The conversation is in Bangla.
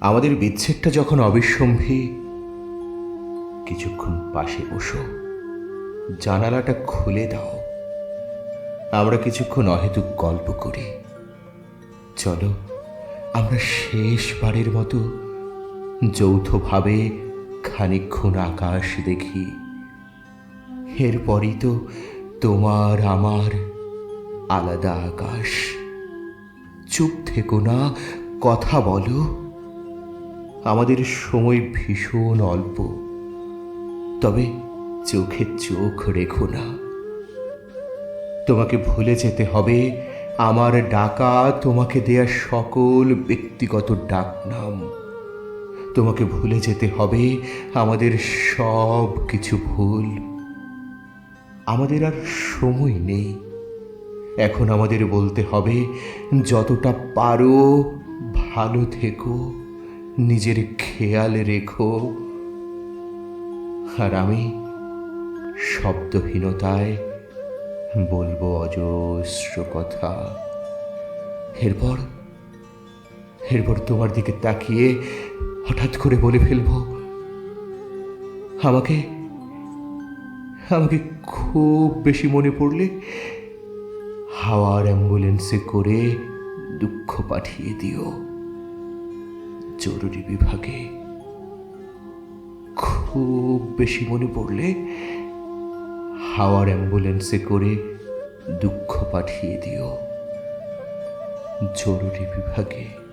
আমাদের বিচ্ছেদটা যখন অবিসম্ভী, কিছুক্ষণ পাশে বসো, জানালাটা খুলে দাও। আমরা কিছুক্ষণ অহেতুক গল্প করি। চলো, আমরা শেষবারের মতো যৌথভাবে খানিকক্ষণ আকাশ দেখি। এরপরই তো তোমার আমার আলাদা আকাশ। চুপ থেকো না, কথা বলো। আমাদের সময় ভীষণ অল্প। তবে চোখে চোখ রেখো না। তোমাকে ভুলে যেতে হবে, আমার ডাকা তোমাকে দেয়া সকল ব্যক্তিগত ডাকনাম। তোমাকে ভুলে যেতে হবে, আমাদের সব কিছু ভুল। আমাদের আর সময় নেই। এখন আমাদের বলতে হবে, যতটা পারো ভালো থেকো। নিজের খেয়াল রেখো। আর আমি শব্দহীনতায় বলব অজস্র কথা। এরপর এরপর তোমার দিকে তাকিয়ে হঠাৎ করে বলে ফেলব, আমাকে আমাকে খুব বেশি মনে পড়লে হাওয়ার অ্যাম্বুলেন্সে করে দুঃখ পাঠিয়ে দিও। জরুরি বিভাগে। খুব বেশি মনে পড়লে হাওয়ার অ্যাম্বুলেন্সে করে দুঃখ পাঠিয়ে দিও। জরুরি বিভাগে।